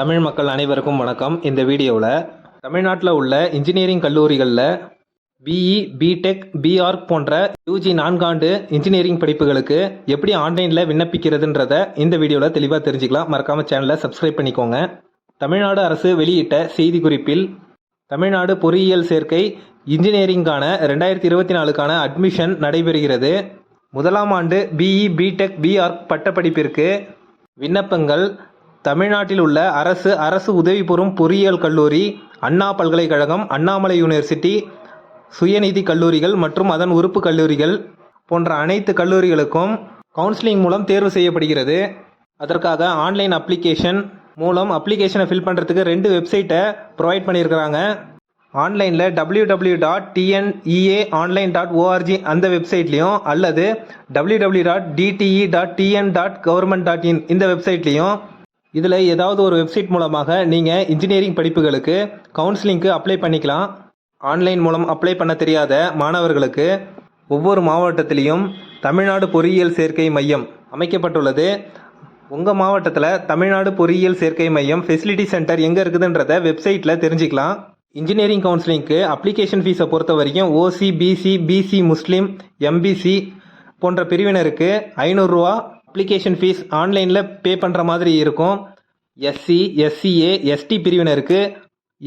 தமிழ் மக்கள் அனைவருக்கும் வணக்கம். இந்த வீடியோவில் தமிழ்நாட்டில் உள்ள இன்ஜினியரிங் கல்லூரிகளில் பிஇ பிடெக் பிஆர்க் போன்ற யூஜி நான்காண்டு இன்ஜினியரிங் படிப்புகளுக்கு எப்படி ஆன்லைனில் விண்ணப்பிக்கிறதுன்றத இந்த வீடியோவில் தெளிவாக தெரிஞ்சுக்கலாம். மறக்காமல் சேனலை சப்ஸ்கிரைப் பண்ணிக்கோங்க. தமிழ்நாடு அரசு வெளியிட்ட செய்திக்குறிப்பில் தமிழ்நாடு பொறியியல் சேர்க்கை இன்ஜினியரிங்கான ரெண்டாயிரத்தி இருபத்தி நாலுக்கான அட்மிஷன் நடைபெறுகிறது. முதலாம் ஆண்டு பிஇ பிடெக் பிஆர்க் பட்டப்படிப்பிற்கு விண்ணப்பங்கள் தமிழ்நாட்டில் உள்ள அரசு அரசு உதவி பெறும் பொறியியல் கல்லூரி அண்ணா பல்கலைக்கழகம் அண்ணாமலை யூனிவர்சிட்டி சுயநிதி கல்லூரிகள் மற்றும் அதன் உறுப்பு கல்லூரிகள் போன்ற அனைத்து கல்லூரிகளுக்கும் கவுன்சிலிங் மூலம் தேர்வு செய்யப்படுகிறது. அதற்காக ஆன்லைன் அப்ளிகேஷன் மூலம் அப்ளிகேஷனை ஃபில் பண்ணுறதுக்கு ரெண்டு வெப்சைட்டை ப்ரொவைட் பண்ணியிருக்கிறாங்க. ஆன்லைனில் W W dot TNEA online dot ORG அந்த வெப்சைட்லேயும் அல்லது W W dot DTE dot TN dot government dot in இந்த வெப்சைட்லேயும் இதில் ஏதாவது ஒரு வெப்சைட் மூலமாக நீங்கள் இன்ஜினியரிங் படிப்புகளுக்கு கவுன்சிலிங்க்கு அப்ளை பண்ணிக்கலாம். ஆன்லைன் மூலம் அப்ளை பண்ண தெரியாத மாணவர்களுக்கு ஒவ்வொரு மாவட்டத்திலையும் தமிழ்நாடு பொறியியல் சேர்க்கை மையம் அமைக்கப்பட்டுள்ளது. உங்கள் மாவட்டத்தில் தமிழ்நாடு பொறியியல் சேர்க்கை மையம் ஃபெசிலிட்டி சென்டர் எங்கே இருக்குதுன்றத வெப்சைட்டில் தெரிஞ்சுக்கலாம். இன்ஜினியரிங் கவுன்சிலிங்க்கு அப்ளிகேஷன் ஃபீஸை பொறுத்த வரைக்கும் OC BC BC Muslim MBC போன்ற பிரிவினருக்கு ஐநூறுரூவா அப்ளிகேஷன் ஃபீஸ் ஆன்லைனில் பே பண்ணுற மாதிரி இருக்கும். எஸ்சி எஸ்சிஏ எஸ்டி பிரிவினருக்கு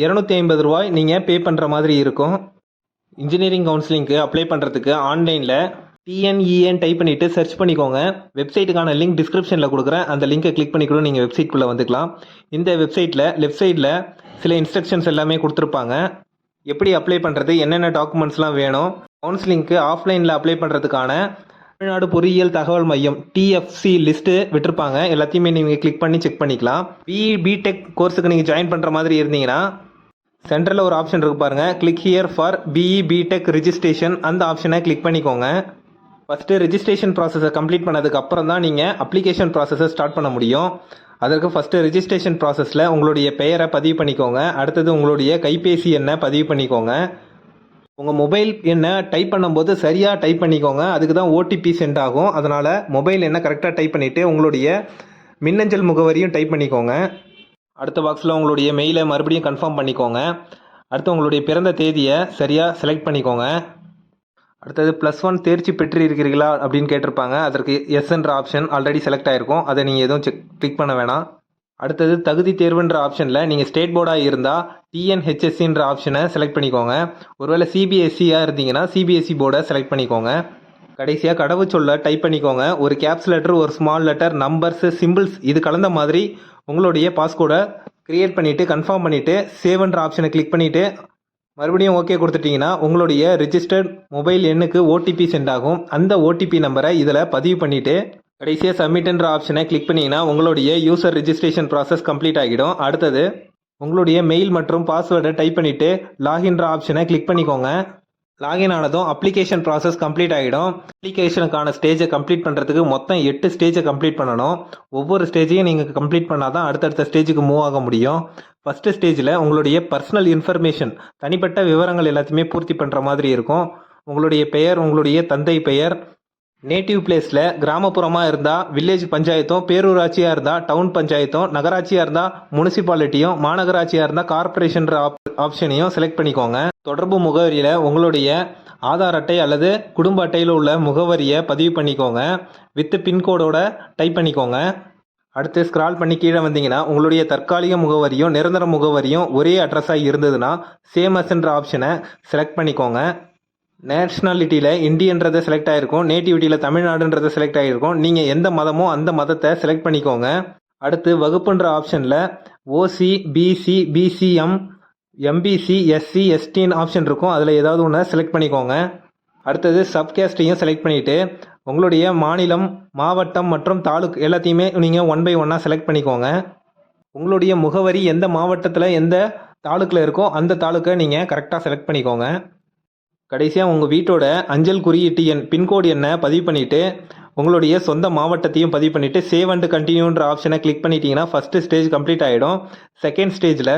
இரநூத்தி ஐம்பது ரூபாய் நீங்கள் பே பண்ணுற மாதிரி இருக்கும். இன்ஜினியரிங் கவுன்சிலிங்க்கு அப்ளை பண்ணுறதுக்கு ஆன்லைனில் டிஎன்இஎன் டைப் பண்ணிவிட்டு சர்ச் பண்ணிக்கோங்க. வெப்சைட்டுக்கான லிங்க் டிஸ்கிரிப்ஷனில் கொடுக்குறேன். அந்த லிங்கை கிளிக் பண்ணி கூட நீங்கள் வெப்சைட்குள்ளே வந்துக்கலாம். இந்த வெப்சைட்டில் லெஃப்ட் சைடில் சில இன்ஸ்ட்ரக்ஷன்ஸ் எல்லாமே கொடுத்துருப்பாங்க. எப்படி அப்ளை பண்ணுறது என்னென்ன டாக்குமெண்ட்ஸ்லாம் வேணும்? கவுன்சிலிங்க்கு ஆஃப்லைனில் அப்ளை பண்ணுறதுக்கான தமிழ்நாடு பொறியியல் தகவல் மையம் டிஎஃப்சி லிஸ்ட்டு விட்டுருப்பாங்க. எல்லாத்தையுமே நீங்கள் கிளிக் பண்ணி செக் பண்ணிக்கலாம். பி பிடெக் கோர்ஸுக்கு நீங்கள் ஜாயின் பண்ணுற மாதிரி இருந்தீங்கன்னா சென்டரில் ஒரு ஆப்ஷன் இருக்கு பாருங்க. Click here for BE BTech registration அந்த ஆப்ஷனை கிளிக் பண்ணிக்கோங்க. ஃபஸ்ட்டு ரிஜிஸ்ட்ரேஷன் ப்ராசஸை கம்ப்ளீட் பண்ணதுக்கு அப்புறம் தான் நீங்கள் அப்ளிகேஷன் ப்ராசஸை ஸ்டார்ட் பண்ண முடியும். அதற்கு ஃபஸ்ட்டு ரிஜிஸ்ட்ரேஷன் ப்ராசஸில் உங்களுடைய பெயரை பதிவு பண்ணிக்கோங்க. அடுத்தது உங்களுடைய கைபேசி எண்ணை பதிவு பண்ணிக்கோங்க. உங்கள் மொபைல் எண்ணை டைப் பண்ணும்போது சரியாக டைப் பண்ணிக்கோங்க. அதுக்கு தான் ஓடிபி சென்ட் ஆகும். அதனால் மொபைல் எண்ணை கரெக்டாக டைப் பண்ணிவிட்டு உங்களுடைய மின்னஞ்சல் முகவரியும் டைப் பண்ணிக்கோங்க. அடுத்த பாக்ஸில் உங்களுடைய மெயிலை மறுபடியும் கன்ஃபார்ம் பண்ணிக்கோங்க. அடுத்து உங்களுடைய பிறந்த தேதியை சரியாக செலக்ட் பண்ணிக்கோங்க. அடுத்தது ப்ளஸ் ஒன் தேர்ச்சி பெற்று இருக்கிறீர்களா அப்படின்னு கேட்டிருப்பாங்க. அதற்கு எஸ்ன்ற ஆப்ஷன் ஆல்ரெடி செலக்ட் ஆகிருக்கும் அதை நீங்கள் எதுவும் செக் கிளிக் பண்ண வேணாம். அடுத்தது தகுதி தேர்வுன்ற ஆப்ஷனில் நீங்கள் ஸ்டேட் போர்டாக இருந்தால் டிஎன்ஹெச்எஸ்சின்ற ஆப்ஷனை செலக்ட் பண்ணிக்கோங்க. ஒருவேளை சிபிஎஸ்சியாக இருந்தீங்கன்னா சிபிஎஸ்சி போர்டை செலக்ட் பண்ணிக்கோங்க. கடைசியாக கடவுச்சொல்லை டைப் பண்ணிக்கோங்க. ஒரு கேப்ஸ் லெட்டர் ஒரு ஸ்மால் லெட்டர் நம்பர்ஸு சிம்பிள்ஸ் இது கலந்த மாதிரி உங்களுடைய பாஸ்கோடை க்ரியேட் பண்ணிவிட்டு கன்ஃபார்ம் பண்ணிவிட்டு சேவ்ன்ற ஆப்ஷனை கிளிக் பண்ணிவிட்டு மறுபடியும் ஓகே கொடுத்துட்டிங்கன்னா உங்களுடைய ரிஜிஸ்டர்ட் மொபைல் எண்ணுக்கு ஓடிபி சென்ட் ஆகும். அந்த ஓடிபி நம்பரை இதில் பதிவு பண்ணிவிட்டு கடைசியாக சப்மிட்ன்ற ஆப்ஷனை கிளிக் பண்ணிங்கன்னா உங்களுடைய யூசர் ரிஜிஸ்ட்ரேஷன் ப்ராசஸ் கம்ப்ளீட் ஆகிடும். அடுத்தது உங்களுடைய மெயில் மற்றும் பாஸ்வேர்டை டைப் பண்ணிவிட்டு லாகின்ற ஆப்ஷனை கிளிக் பண்ணிக்கோங்க. லாகின் ஆனதும் அப்ளிகேஷன் ப்ராசஸ் கம்ப்ளீட் ஆகிடும். அப்ளிகேஷனுக்கான ஸ்டேஜை கம்ப்ளீட் பண்ணுறதுக்கு மொத்தம் எட்டு ஸ்டேஜை கம்ப்ளீட் பண்ணணும். ஒவ்வொரு ஸ்டேஜையும் நீங்கள் கம்ப்ளீட் பண்ணால் தான் அடுத்தடுத்த ஸ்டேஜுக்கு மூவ் ஆக முடியும். ஃபஸ்ட்டு ஸ்டேஜில் உங்களுடைய பர்சனல் இன்ஃபர்மேஷன் தனிப்பட்ட விவரங்கள் எல்லாத்தையுமே பூர்த்தி பண்ணுற மாதிரி இருக்கும். உங்களுடைய பெயர் உங்களுடைய தந்தை பெயர் நேட்டிவ் பிளேஸில் கிராமப்புறமாக இருந்தால் வில்லேஜ் பஞ்சாயத்தும் பேரூராட்சியாக இருந்தால் டவுன் பஞ்சாயத்தும் நகராட்சியாக இருந்தால் முனிசிபாலிட்டியும் மாநகராட்சியாக இருந்தால் கார்ப்பரேஷன்ற ஆப் ஆப்ஷனையும் செலக்ட் பண்ணிக்கோங்க. தொடர்பு முகவரியில் உங்களுடைய ஆதார் அட்டை அல்லது குடும்ப அட்டையில் உள்ள முகவரியை பதிவு பண்ணிக்கோங்க. வித்து பின்கோடோட டைப் பண்ணிக்கோங்க. அடுத்து ஸ்க்ரால் பண்ணி கீழே வந்தீங்கன்னா உங்களுடைய தற்காலிக முகவரியும் நிரந்தர முகவரியும் ஒரே அட்ரஸாக இருந்ததுன்னா சேமஸ்ன்ற ஆப்ஷனை செலக்ட் பண்ணிக்கோங்க. நேஷ்னாலிட்டியில் இந்தியன்றதை செலக்ட் ஆகிருக்கும் நேட்டிவிட்டியில் தமிழ்நாடுன்றதை செலக்ட் ஆகிருக்கும் நீங்கள் எந்த மதமோ அந்த மதத்தை செலக்ட் பண்ணிக்கோங்க. அடுத்து வகுப்புன்ற ஆப்ஷனில் OC BC BCM MBC SC எஸ்டின்னு option இருக்கும். அதில் ஏதாவது ஒன்று செலக்ட் பண்ணிக்கோங்க. அடுத்தது சப்கேஸ்டையும் செலக்ட் பண்ணிவிட்டு உங்களுடைய மாநிலம் மாவட்டம் மற்றும் தாலுக் எல்லாத்தையுமே நீங்கள் ஒன் பை ஒன்னாக செலக்ட் பண்ணிக்கோங்க. உங்களுடைய முகவரி எந்த மாவட்டத்தில் எந்த தாலுக்கில் இருக்கோ அந்த தாலுக்கை நீங்கள் கரெக்டாக செலக்ட் பண்ணிக்கோங்க. கடைசியாக உங்கள் வீட்டோட அஞ்சல் குறியீட்டு எண் பின்கோடு எண்ணை பதிவு பண்ணிவிட்டு உங்களுடைய சொந்த மாவட்டத்தையும் பதிவு பண்ணிவிட்டு சேவ் அண்ட் கண்டினியூன்ற ஆப்ஷனை கிளிக் பண்ணிட்டீங்கன்னா ஃபஸ்ட்டு ஸ்டேஜ் கம்ப்ளீட் ஆகிடும் செகண்ட் ஸ்டேஜில்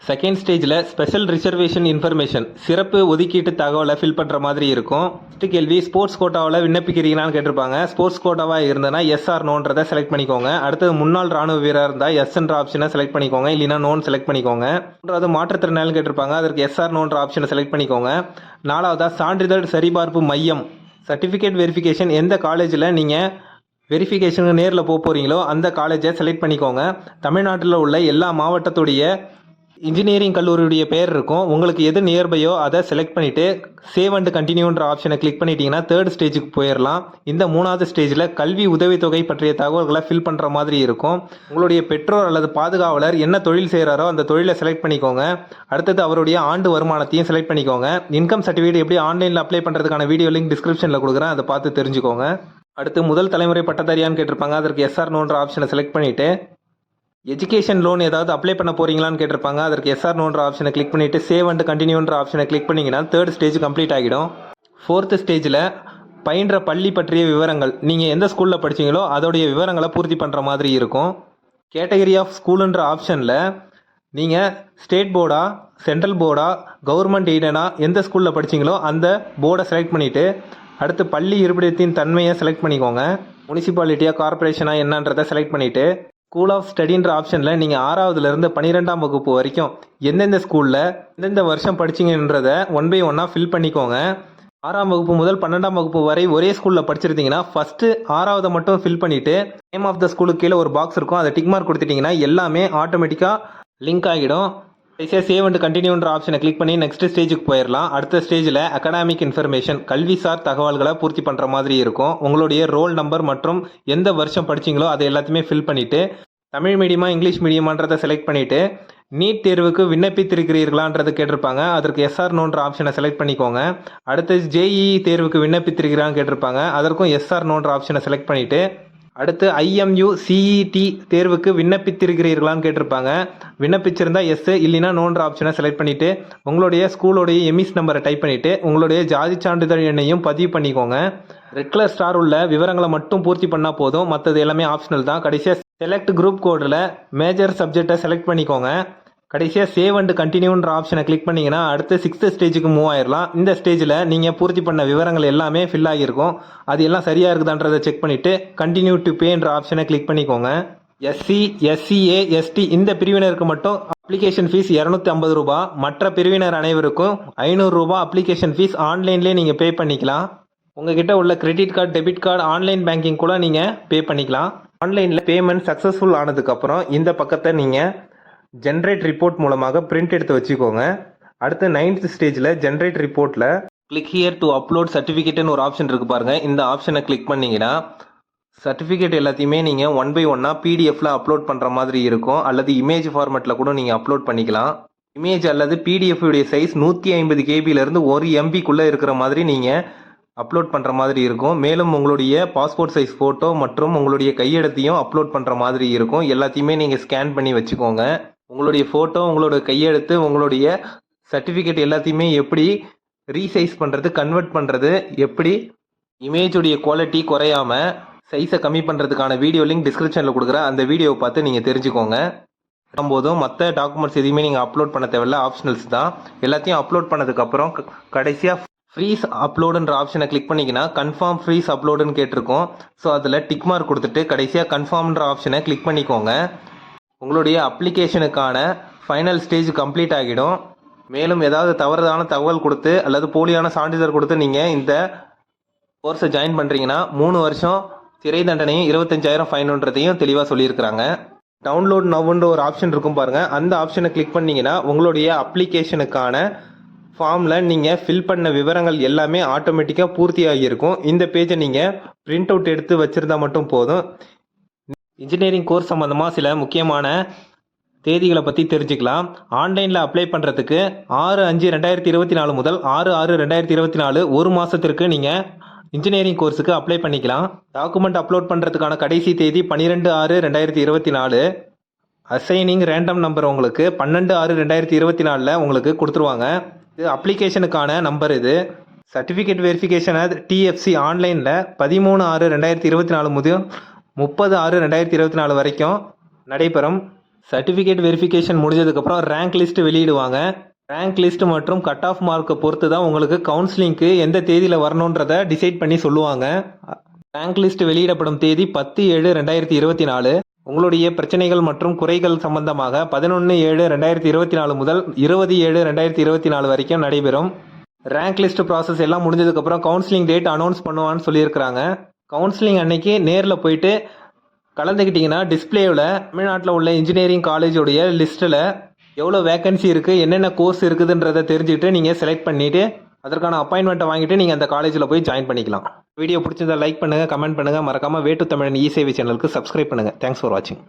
செகண்ட் ஸ்டேஜில் ஸ்பெஷல் ரிசர்வேஷன் இன்ஃபர்மேஷன் சிறப்பு ஒதுக்கீட்டு தகவலை ஃபில் பண்ணுற மாதிரி இருக்கும். ஃபஸ்ட்டு கேள்வி ஸ்போர்ட்ஸ் கோட்டாவில் விண்ணப்பிக்கிறீங்களான்னு கேட்டிருப்பாங்க. ஸ்போர்ட்ஸ் கோட்டாவாக இருந்ததுன்னா எஸ்ஆர் நோன்றதை செலக்ட் பண்ணிக்கோங்க. அடுத்தது முன்னாள் ராணுவ வீரர் இருந்தால் எஸ்என்ற ஆப்ஷனை செலக்ட் பண்ணிக்கோங்க. இல்லைனா நோன் செலக்ட் பண்ணிக்கோங்க. மூன்றாவது மாற்றுத்திறனாலும் கேட்டிருப்பாங்க. அதற்கு எஸ்ஆர் நோன்ற ஆப்ஷனை செலக்ட் பண்ணிக்கோங்க. நாலாவதாக சான்றிதழ் சரிபார்ப்பு மையம். சர்டிஃபிகேட் வெரிஃபிகேஷன் எந்த காலேஜில் நீங்கள் வெரிஃபிகேஷனுக்கு நேரில் போக போகிறீங்களோ அந்த காலேஜை செலக்ட் பண்ணிக்கோங்க. தமிழ்நாட்டில் உள்ள எல்லா மாவட்டத்துடைய இன்ஜினியரிங் கல்லூரியுடைய பேர் இருக்கும். உங்களுக்கு எது நியர்பையோ அதை செலக்ட் பண்ணிவிட்டு சேவ் அண்ட் கண்டினியூன்ற ஆப்ஷனை கிளிக் பண்ணிட்டீங்கன்னா தேர்ட் ஸ்டேஜுக்கு போயிடலாம் இந்த மூணாவது ஸ்டேஜில் கல்வி உதவித்தொகை பற்றிய தகவல்களை ஃபில் பண்ணுற மாதிரி இருக்கும். உங்களுடைய பெற்றோர் அல்லது பாதுகாவலர் என்ன தொழில் செய்கிறாரோ அந்த தொழிலை செலக்ட் பண்ணிக்கோங்க. அடுத்தது அவருடைய ஆண்டு வருமானத்தையும் செலக்ட் பண்ணிக்கோங்க. இன்கம் சர்டிஃபிகேட் எப்படி ஆன்லைனில் அப்ளை பண்ணுறதுக்கான வீடியோ லிங்க் டிஸ்கிரிப்ஷனில் கொடுக்குறேன். அதை பார்த்து தெரிஞ்சுக்கோங்க. அடுத்து முதல் தலைமுறை பட்டதாரியான்னு கேட்டிருப்பாங்க. அதற்கு எஸ்ஆர் நோன்ற ஆப்ஷனை செலக்ட் பண்ணிவிட்டு எஜுகேஷன் லோன் ஏதாவது அப்ளை பண்ண போறீங்களான்னு கேட்டிருப்பாங்க. அதற்கு எஸ்ஆர் நோன்ற ஆப்ஷனை கிளிக் பண்ணிவிட்டு சேவ் அண்ட் கண்டினியூன்ற ஆப்ஷனை கிளிக் பண்ணிங்கன்னா தேர்ட் ஸ்டேஜ் கம்ப்ளீட் ஆகிடும். ஃபோர்த்து ஸ்டேஜில் பயின்ற பள்ளி பற்றிய விவரங்கள். நீங்கள் எந்த ஸ்கூலில் படிச்சீங்களோ அதோடைய விவரங்களை பூர்த்தி பண்ணுற மாதிரி இருக்கும். கேட்டகரி ஆஃப் ஸ்கூலுன்ற ஆப்ஷனில் நீங்கள் ஸ்டேட் போர்டா சென்ட்ரல் போர்டா கவர்மெண்ட் எய்டனா எந்த ஸ்கூலில் படிச்சிங்களோ அந்த போர்டை செலக்ட் பண்ணிவிட்டு அடுத்து பள்ளி இருப்பிடத்தின் தன்மையை செலக்ட் பண்ணிக்கோங்க. முனிசிபாலிட்டியாக கார்பரேஷனாக என்னன்றதை செலக்ட் பண்ணிவிட்டு ஸ்கூல் ஆஃப் ஸ்டடின்ற ஆப்ஷனில் நீங்கள் ஆறாவதுலேருந்து பன்னிரெண்டாம் வகுப்பு வரைக்கும் எந்தெந்த ஸ்கூலில் எந்தெந்த வருஷம் படிச்சீங்கன்றதை ஒன் பை ஒன்னாக ஃபில் பண்ணிக்கோங்க. ஆறாம் வகுப்பு முதல் பன்னெண்டாம் வகுப்பு வரை ஒரே ஸ்கூலில் படிச்சிருந்தீங்கன்னா ஃபஸ்ட்டு ஆறாவதை மட்டும் ஃபில் பண்ணிவிட்டு நேம் ஆஃப் த ஸ்கூலுக்கு கீழே ஒரு பாக்ஸ் இருக்கும். அதை டிக் மார்க் கொடுத்துட்டிங்கன்னா எல்லாமே ஆட்டோமேட்டிக்காக லிங்க் ஆகிடும். கடைசியாக சேவ் அண்ட் கண்டினியூன்ற ஆப்ஷனை கிளிக் பண்ணி நெக்ஸ்ட் ஸ்டேஜுக்கு போயிடலாம் அடுத்த ஸ்டேஜில் அகடாமிக் இன்ஃபர்மேஷன் கல்விசார் தகவல்களை பூர்த்தி பண்ணுற மாதிரி இருக்கும். உங்களுடைய ரோல் நம்பர் மற்றும் எந்த வருஷம் படிச்சீங்களோ அதை எல்லாத்தையுமே ஃபில் பண்ணிவிட்டு தமிழ் மீடியமா இங்கிலீஷ் மீடியமான்றதை செலக்ட் பண்ணிவிட்டு நீட் தேர்வுக்கு விண்ணப்பித்திருக்கிறீர்களான்றது கேட்டிருப்பாங்க. அதற்கு எஸ்ஆர் நோன்ற ஆப்ஷனை செலக்ட் பண்ணிக்கோங்க. அடுத்து ஜேஇ தேர்வுக்கு விண்ணப்பித்திருக்கிறான்னு கேட்டிருப்பாங்க. அதற்கும் எஸ்ஆர் நோன்ற ஆப்ஷனை செலக்ட் பண்ணிவிட்டு அடுத்து ஐஎம்யூ சிஇடி தேர்வுக்கு விண்ணப்பித்திருக்கிறீர்களான்னு கேட்டிருப்பாங்க. விண்ணப்பிச்சிருந்தா எஸ் இல்லைனா நோன்ற ஆப்ஷனை செலக்ட் பண்ணிவிட்டு உங்களுடைய ஸ்கூலோடைய எமிஸ் நம்பரை டைப் பண்ணிவிட்டு உங்களுடைய ஜாதி சான்றிதழ் எண்ணையும் பதிவு பண்ணிக்கோங்க. ரெட் ஸ்டார் உள்ள விவரங்களை மட்டும் பூர்த்தி பண்ணால் போதும். மற்றது எல்லாமே ஆப்ஷனல் தான். கடைசியாக செலக்ட் குரூப் கோடில் மேஜர் சப்ஜெக்டை செலக்ட் பண்ணிக்கோங்க. கடைசியாக சேவ் அண்ட் கண்டினியூன்ற ஆப்ஷனை கிளிக் பண்ணிங்கன்னா அடுத்து சிக்ஸ்த் ஸ்டேஜுக்கு மூவ் ஆயிடலாம் இந்த ஸ்டேஜில் நீங்கள் பூர்த்தி பண்ண விவரங்கள் எல்லாமே ஃபில் ஆகியிருக்கும். அது எல்லாம் சரியாக இருக்குதான்றதை செக் பண்ணிவிட்டு கண்டினியூ டு பேன்ற ஆப்ஷனை கிளிக் பண்ணிக்கோங்க. எஸ்சி எஸ்சிஏ எஸ்டி இந்த பிரிவினருக்கு மட்டும் அப்ளிகேஷன் ஃபீஸ் இரநூத்தி ஐம்பது ரூபா. மற்ற பிரிவினர் அனைவருக்கும் ஐநூறுரூபா அப்ளிகேஷன் ஃபீஸ் ஆன்லைன்லேயே நீங்கள் பே பண்ணிக்கலாம். உங்ககிட்ட உள்ள credit card debit card online banking கூட நீங்கள் பே பண்ணிக்கலாம். ஆன்லைனில் பேமெண்ட் சக்ஸஸ்ஃபுல் ஆனதுக்கப்புறம் இந்த பக்கத்தை நீங்கள் ஜென்ரேட் ரிப்போர்ட் மூலமாக பிரிண்ட் எடுத்து வச்சுக்கோங்க. அடுத்து நைன்த் ஸ்டேஜில் ஜென்ரேட் ரிப்போர்ட்டில் கிளிக் ஹியர் டு அப்லோட் சர்டிஃபிகேட்னு ஒரு ஆப்ஷன் இருக்குது பாருங்கள் இந்த ஆப்ஷனை கிளிக் பண்ணிங்கன்னா சர்டிஃபிகேட் எல்லாத்தையுமே நீங்கள் ஒன் பை ஒன்னாக பிடிஎஃப்பில் அப்லோட் பண்ணுற மாதிரி இருக்கும். அல்லது இமேஜ் ஃபார்மேட்டில் கூட நீங்கள் அப்லோட் பண்ணிக்கலாம். இமேஜ் அல்லது பிடிஎஃப் உடைய சைஸ் நூற்றி ஐம்பது கேபியிலேருந்து ஒரு எம்பிக்குள்ளே இருக்கிற மாதிரி நீங்கள் அப்லோட் பண்ணுற மாதிரி இருக்கும். மேலும் உங்களுடைய பாஸ்போர்ட் சைஸ் ஃபோட்டோ மற்றும் உங்களுடைய கையெழுத்தையும் அப்லோட் பண்ணுற மாதிரி இருக்கும். எல்லாத்தையுமே நீங்கள் ஸ்கேன் பண்ணி வச்சுக்கோங்க. உங்களுடைய ஃபோட்டோ உங்களோட கையெழுத்து உங்களுடைய சர்டிஃபிகேட் எல்லாத்தையுமே எப்படி ரீசைஸ் பண்ணுறது கன்வெர்ட் பண்ணுறது எப்படி இமேஜுடைய குவாலிட்டி குறையாம சைஸை கம்மி பண்ணுறதுக்கான வீடியோ லிங்க் டிஸ்கிரிப்ஷனில் கொடுக்குறேன். அந்த வீடியோவை பார்த்து நீங்கள் தெரிஞ்சுக்கோங்க. போதும் மற்ற டாக்குமெண்ட்ஸ் எதுவுமே நீங்கள் அப்லோட் பண்ண தேவையில்ல. ஆப்ஷனல்ஸ் தான். எல்லாத்தையும் அப்லோட் பண்ணதுக்கப்புறம் கடைசியாக ஃப்ரீஸ் அப்லோடுன்ற ஆப்ஷனை கிளிக் பண்ணிங்கன்னா கன்ஃபார்ம் ஃப்ரீஸ் அப்லோடுன்னு கேட்டிருக்கோம். ஸோ அதில் டிக் மார்க் கொடுத்துட்டு கடைசியாக கன்ஃபார்ம்ன்ற ஆப்ஷனை கிளிக் பண்ணிக்கோங்க. உங்களுடைய அப்ளிகேஷனுக்கான ஃபைனல் ஸ்டேஜ் கம்ப்ளீட் ஆகிடும். மேலும் ஏதாவது தவறுதான தகவல் கொடுத்து அல்லது போலியான சான்றிதழ் கொடுத்து நீங்கள் இந்த கோர்ஸை ஜாயின் பண்ணுறீங்கன்னா மூணு வருஷம் சிறை தண்டனையும் இருபத்தஞ்சாயிரம் ஃபைனுன்றதையும் தெளிவாக சொல்லியிருக்கிறாங்க. டவுன்லோட் நவ்ன்ற ஒரு ஆப்ஷன் இருக்கும் பாருங்கள் அந்த ஆப்ஷனை கிளிக் பண்ணிங்கன்னா உங்களுடைய அப்ளிகேஷனுக்கான ஃபார்மில் நீங்கள் ஃபில் பண்ண விவரங்கள் எல்லாமே ஆட்டோமேட்டிக்காக பூர்த்தி ஆகியிருக்கும் இந்த பேஜை நீங்கள் பிரிண்ட் அவுட் எடுத்து வச்சுருந்தா மட்டும் போதும். இன்ஜினியரிங் கோர்ஸ் சம்மந்தமாக சில முக்கியமான தேதிகளை பற்றி தெரிஞ்சுக்கலாம். ஆன்லைனில் அப்ளை பண்ணுறதுக்கு ஆறு அஞ்சு ரெண்டாயிரத்தி இருபத்தி நாலு முதல் ஆறு ஆறு ரெண்டாயிரத்தி இருபத்தி நாலு ஒரு மாதத்திற்கு நீங்கள் இன்ஜினியரிங் கோர்ஸுக்கு அப்ளை பண்ணிக்கலாம். டாக்குமெண்ட் அப்லோட் பண்ணுறதுக்கான கடைசி தேதி பன்னிரெண்டு ஆறு ரெண்டாயிரத்தி இருபத்தி நாலு. அசைனிங் ரேண்டம் நம்பர் உங்களுக்கு பன்னெண்டு ஆறு ரெண்டாயிரத்தி இருபத்தி நாலில் உங்களுக்கு கொடுத்துருவாங்க. இது அப்ளிகேஷனுக்கான நம்பர் இது. சர்டிஃபிகேட் வெரிஃபிகேஷன் டிஎஃப்சி ஆன்லைனில் பதிமூணு ஆறு ரெண்டாயிரத்தி இருபத்தி நாலு முதல் முப்பது ஆறு ரெண்டாயிரத்தி இருபத்தி நாலு வரைக்கும் நடைபெறும். சர்டிஃபிகேட் வெரிஃபிகேஷன் முடிஞ்சதுக்கப்புறம் ரேங்க் லிஸ்ட் வெளியிடுவாங்க. ரேங்க் லிஸ்ட் மற்றும் கட் ஆஃப் மார்க்கை பொறுத்து தான் உங்களுக்கு கவுன்சிலிங்க்கு எந்த தேதியில் வரணுன்றதை டிசைட் பண்ணி சொல்லுவாங்க. ரேங்க் லிஸ்ட் வெளியிடப்படும் தேதி பத்து ஏழு ரெண்டாயிரத்தி இருபத்தி நாலு. உங்களுடைய பிரச்சனைகள் மற்றும் குறைகள் சம்பந்தமாக பதினொன்று ஏழு ரெண்டாயிரத்தி இருபத்தி நாலு முதல் இருபது ஏழு ரெண்டாயிரத்தி இருபத்தி நாலு வரைக்கும் நடைபெறும். ரேங்க் லிஸ்ட் ப்ராசஸ் எல்லாம் முடிஞ்சதுக்கப்புறம் கவுன்சிலிங் டேட் அனௌன்ஸ் பண்ணுவான்னு சொல்லியிருக்கிறாங்க. கவுன்சிலிங் அன்னைக்கு நேரில் போயிட்டு கலந்துக்கிட்டிங்கன்னா டிஸ்பிளேவில் தமிழ்நாட்டில் உள்ள இன்ஜினியரிங் காலேஜோடைய லிஸ்ட்டில் எவ்வளோ வேகன்சி இருக்குது என்னென்ன கோர்ஸ் இருக்குதுன்றதை தெரிஞ்சுக்கிட்டு நீங்கள் செலக்ட் பண்ணிவிட்டு அதற்கான அப்பாயின்மெண்ட்டை வாங்கிட்டு நீங்கள் அந்த காலேஜில் போய் ஜாயின் பண்ணிக்கலாம். வீடியோ பிடிச்சதை லைக் பண்ணுங்கள் கமெண்ட் பண்ணுங்கள் மறக்காமல் வேட்டு தமிழன் இ சேனலுக்கு சப்ஸ்கிரைப் பண்ணுங்கள் தேங்க்ஸ் ஃபார் வாட்சிங்